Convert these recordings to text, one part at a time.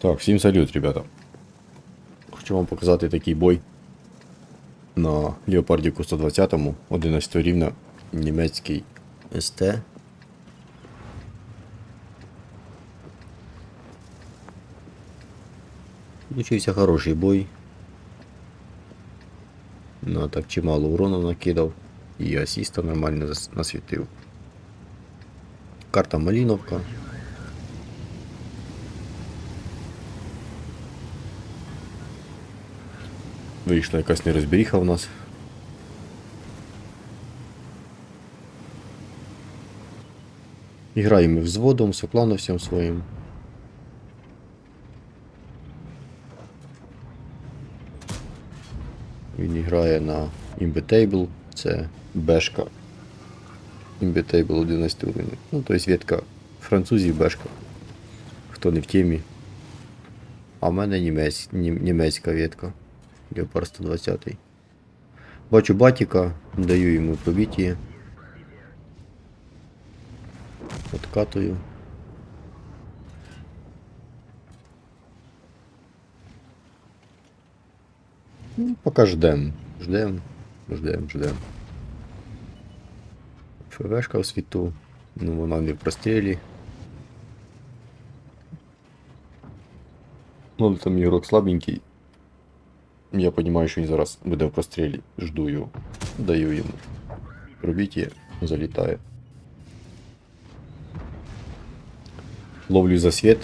Так, всім салют, ребята. Хочу вам показати такий бой на Леопардіку 120 11 рівня німецький СТ. Получився хороший бой. Ну, так чимало урона накидав. І асіста нормально насвітив. Карта Маліновка. Вийшла якась нерозберіха в нас. І граємо взводом, соклановцем своїм. Він грає на Imbitable, це бешка. Imbitable 11 уровень. Ну, тобто ветка французів бешка. Хто не в темі. А в мене німець, німецька ветка. Леопард 120. Бачу батіка, даю йому пробіті. Откатую. Ну, поки ждем. Ждем, ждем, ждем. ФВшка в світу. Ну, вона не в прострілі. Ну, там ігрок слабенький. Я розумію, що він зараз буде в прострілі. Жду його. Даю йому. Пробіття, залітає. Ловлю за світ.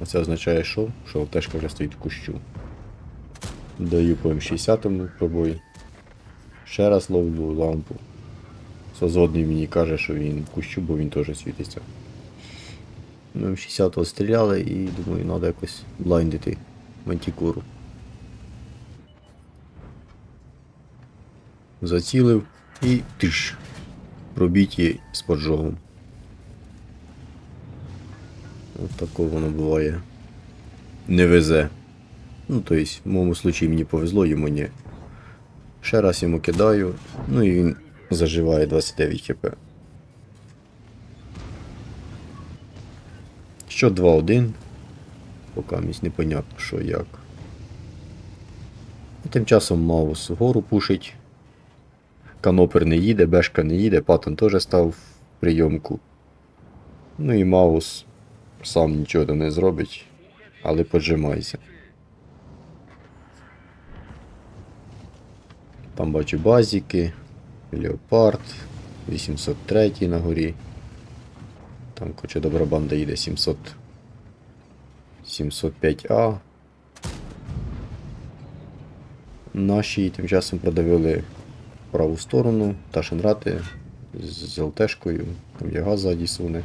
А це означає, що? Що ЛТшка вже стоїть в кущу. Даю по М60 пробой. Ще раз ловлю лампу. Созодний мені каже, що він в кущу, бо він теж світиться. Ну, М60 стріляли і думаю, треба якось блайндити мантікуру. Зацілив і тиш. Пробіть її з поджогом. От такого воно буває. Не везе. Ну, то есть, в моєму случаї мені повезло, йому ні. Ще раз йому кидаю, ну і він заживає 29 хп. Що 2-1. Поки місь непонятно, що як. А тим часом Маус гору пушить. Канопер не їде, Бешка не їде, Паттон теж став в прийомку. Ну і Маус сам нічого там не зробить, але поджимайся. Там бачу базіки, Леопард, 803 на горі. Там куча добра банда їде 700. 705А. Наші тим часом продавили праву сторону, Ташенрати з з ЛТшкою, там яга ззаді суне.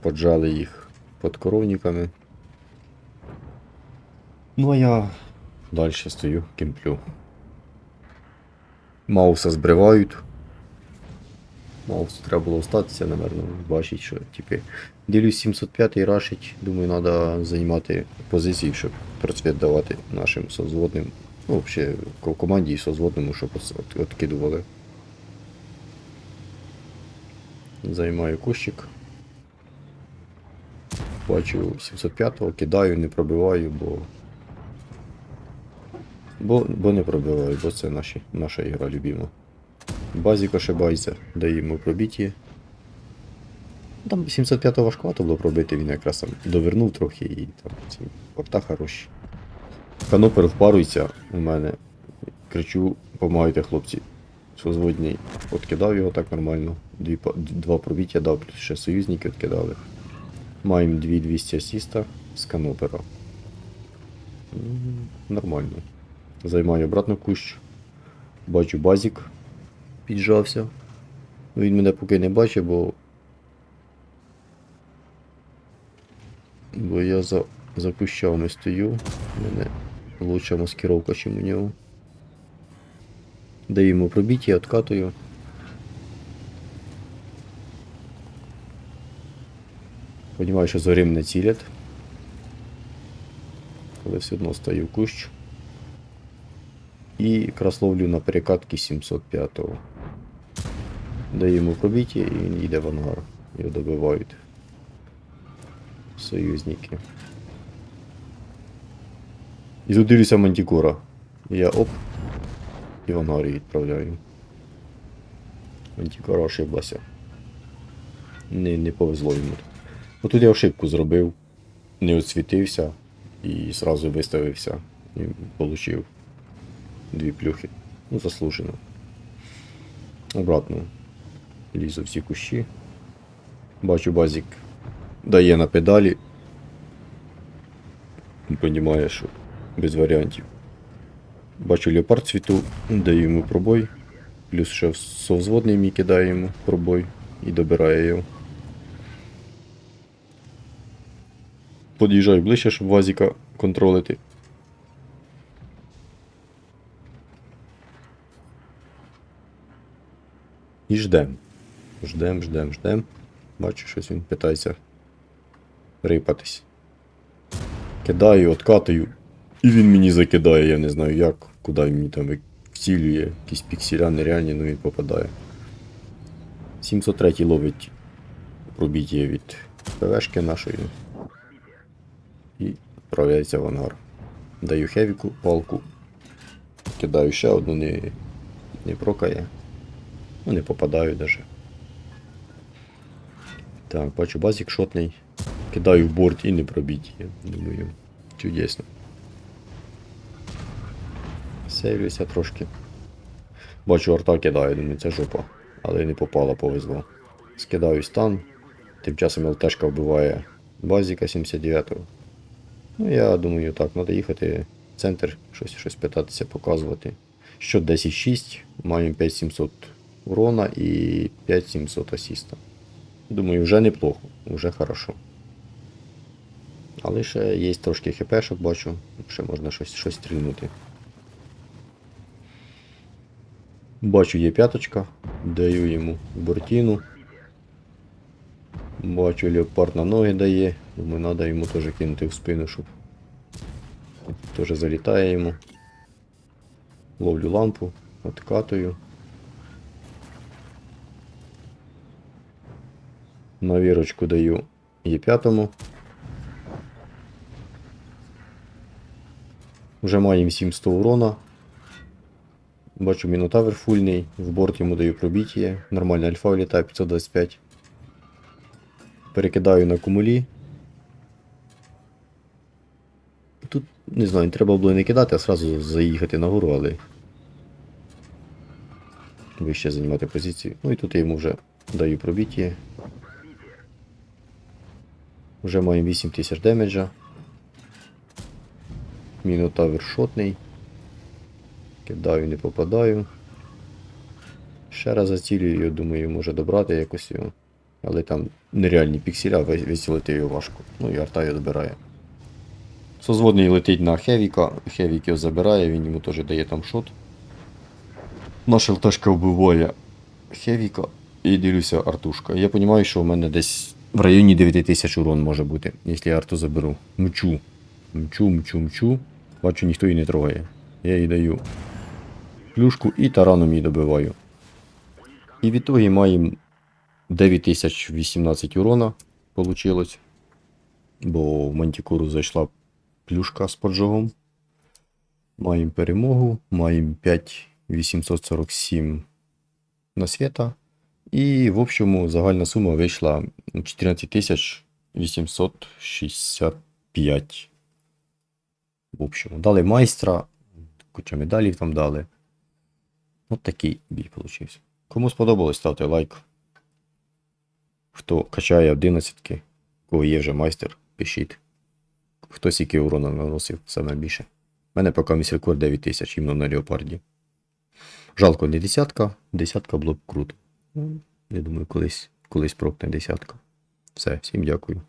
Поджали їх під коровниками. Ну а я далі стою, кемплю. Мауса збривають. Маусу треба було остатися, напевно, бачить, що типи. Ділюсь 705 рашить, думаю, треба займати позиції, щоб процвіт давати нашим созводним. Ну, взагалі, в команді і созводному, щоб от- Займаю кущик. Бачу 705-го, кидаю, не пробиваю, бо. Бо, бо не пробиваю, бо це наші, наша ігра любима. Базік ошибається, дає йому пробіті. Там 705-го важкувато було пробити, він якраз там довернув трохи і там ці порта хороші. Канопер впарується у мене. Кричу, помагайте хлопці. Созводній откидав його так нормально. Дві, два пробіття дав, плюс ще союзники відкидали. Маємо 2200 асіста з канопера. Нормально. Займаю обратно кущ. Бачу базік. Піджався. Ну, Він мене поки не бачить, бо. Бо я за, за кущами стою. Мене лучша маскировка, ніж у нього. Даю йому пробіття, откатую. Понімаю, що зорим не цілять. Але все одно стою в кущ. І якраз ловлю на перекатки 705-го. Даю йому пробіття і він йде в ангар. Його добивають. Союзники. І тут дивлюся мантікора. І я оп. І в ангарі відправляю. Мантікора ошиблася. Не, не повезло йому. Отут я ошибку зробив, не освітився і зразу виставився. І получив дві плюхи. Ну, заслужено. Обратно. Лізу всі кущі. Бачу, базік дає на педалі. Понімає, що без варіантів. Бачу леопард цвіту, даю йому пробой. Плюс ще совзводний мій кидає йому пробой і добирає його. Під'їжджаю ближче, щоб вазіка контролити. І ждем. Ждем, ждем, ждем. Бачу, щось він питається рипатись. Кидаю, откатую. І він мені закидає, я не знаю як, куди мені там вцілює. Якісь пікселя нереальні, ну він попадає. 703 ловить пробіття від ПВшки нашої. І відправляється в ангар. Даю хевіку, палку. Кидаю ще одну, не, не прокає. Ну, не попадаю даже. Так, бачу базік шотний. Кидаю в борт і не пробіть. Я думаю, чудесно. Сейвлюся трошки. Бачу, арта кидаю, думаю, це жопа. Але не попала, повезло. Скидаю стан. Тим часом ЛТшка вбиває базіка 79-го. Ну, я думаю, так, треба їхати в центр, щось, щось питатися, показувати. Що 10-6, маємо 5700 урона і 5700 асіста. Думаю, вже неплохо, вже хорошо. Але ще є трошки хпшок, бачу, ще можна щось, щось стрільнути. Бачу, є п'яточка, даю йому бортіну. Бачу, леопард на ноги дає. Думаю, треба йому теж кинути в спину, щоб теж залітає йому. Ловлю лампу, откатую. На вірочку даю Є5. Вже маємо 700 урона. Бачу мінотавр фульний, в борт йому даю пробіття, нормальна альфа літає 525. Перекидаю на кумулі. Тут, не знаю, треба було не кидати, а сразу заїхати нагору, але. Вище займати позицію. Ну і тут я йому вже даю пробіття. Вже маємо 8000 демеджа. Мінотавр шотний. Кидаю, не попадаю. Ще раз зацілюю, думаю, може добрати якось його. Але там нереальні пікселя, висілити його важко. Ну і арта його добирає. Созводний летить на Хевіка, Хевік його забирає, він йому теж дає там шот. Наша ЛТшка вбиває Хевіка і дивлюся артушка. Я розумію, що у мене десь в районі 9000 урон може бути, якщо я арту заберу. Мчу. Мчу, мчу, мчу. Бачу, ніхто її не трогає. Я їй даю плюшку і тараном її добиваю. І в ітогі маємо 9018 урона получилось. Бо в мантикуру зайшла плюшка з поджогом. Маємо перемогу, маємо 5847 на свята. І в общому загальна сума вийшла 14865. В общому, дали майстра, куча медалів там дали. От такий бій получився. Кому сподобалось, ставте лайк. Хто качає 11, кого є вже майстер, пишіть. Хто скільки урона наносив саме більше. У мене поки рекорд 9000 іменно на леопарді. Жалко, не десятка, десятка було б круто. Ну, Я думаю, колись, колись прокне десятка. Все, всім дякую.